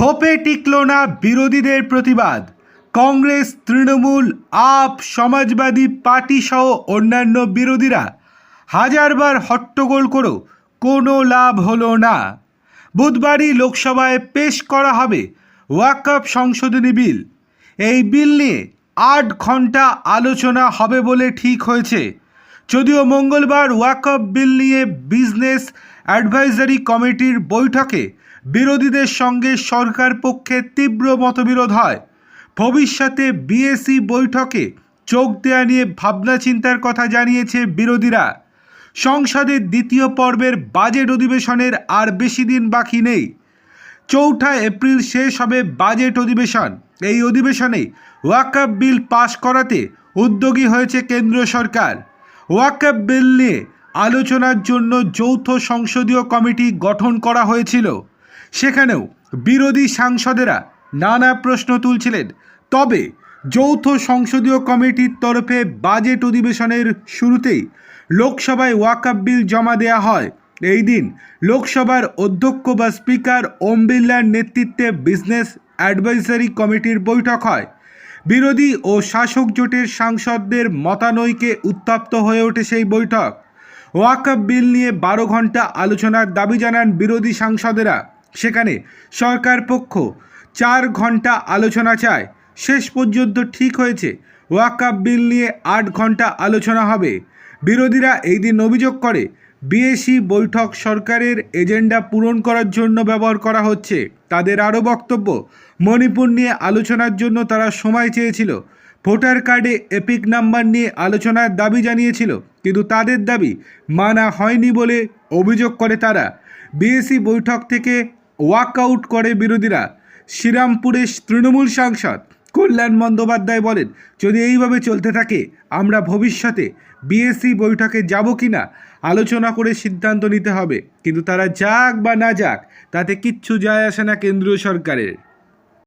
ধোপে tickle না বিরোধীদের প্রতিবাদ। কংগ্রেস, তৃণমূল, আপ, সমাজবাদী পার্টি সহ অন্যান্য বিরোধীরা হাজারবার হট্টগোল করেও কোনো লাভ হলো না। বুধবারই লোকসভায় পেশ করা হবে ওয়াকআপ সংশোধনী বিল। এই বিল নিয়ে আট ঘণ্টা আলোচনা হবে বলে ঠিক হয়েছে। যদিও মঙ্গলবার ওয়াকআপ বিল নিয়ে বিজনেস অ্যাডভাইজারি কমিটির বৈঠকে বিরোধীদের সঙ্গে সরকার পক্ষে তীব্র মতবিরোধ হয়। ভবিষ্যতে বিএসি বৈঠকে যোগ দেওয়া নিয়ে ভাবনা চিন্তার কথা জানিয়েছে বিরোধীরা। সংসদের দ্বিতীয় পর্বের বাজেট অধিবেশনের আর বেশি দিন বাকি নেই। চৌঠা এপ্রিল শেষ হবে বাজেট অধিবেশন। এই অধিবেশনে ওয়াকআপ বিল পাশ করাতে উদ্যোগী হয়েছে কেন্দ্র সরকার। ওয়াকআপ বিল নিয়ে আলোচনার জন্য যৌথ সংসদীয় কমিটি গঠন করা হয়েছিল। সেখানেও বিরোধী সাংসদেরা নানা প্রশ্ন তুলছিলেন। তবে যৌথ সংসদীয় কমিটির তরফে বাজেট অধিবেশনের শুরুতেই লোকসভায় ওয়াকআপ বিল জমা দেওয়া হয়। এই দিন লোকসভার অধ্যক্ষ বা স্পিকার ওম বিড়লার নেতৃত্বে বিজনেস অ্যাডভাইজারি কমিটির বৈঠক হয়। বিরোধী ও শাসক জোটের সাংসদদের মতানৈকে উত্তপ্ত হয়ে ওঠে সেই বৈঠক। ওয়াকআপ বিল নিয়ে বারো ঘণ্টা আলোচনার দাবি জানান বিরোধী সাংসদেরা। সেখানে সরকার পক্ষ চার ঘণ্টা আলোচনা চায়। শেষ পর্যন্ত ঠিক হয়েছে ওয়াকআপ বিল নিয়ে আট ঘণ্টা আলোচনা হবে। বিরোধীরা এই দিন অভিযোগ করে বিএসি বৈঠক সরকারের এজেন্ডা পূরণ করার জন্য ব্যবহার করা হচ্ছে। তাদের আরও বক্তব্য, মণিপুর নিয়ে আলোচনার জন্য তারা সময় চেয়েছিল। ভোটার কার্ডে এপিক নাম্বার নিয়ে আলোচনার দাবি জানিয়েছিল, কিন্তু তাদের দাবি মানা হয়নি বলে অভিযোগ করে তারা। বিএসি বৈঠক থেকে ওয়াকআউট করে বিরোধীরা। শ্রীরামপুরের তৃণমূল সাংসদ কল্যাণ বন্দ্যোপাধ্যায় বলেন, যদি এইভাবে চলতে থাকে, আমরা ভবিষ্যতে বিএসসি বৈঠকে যাব কি না আলোচনা করে সিদ্ধান্ত নিতে হবে। কিন্তু তারা যাক বা না যাক, তাতে কিচ্ছু যায় আসে না কেন্দ্রীয় সরকারের।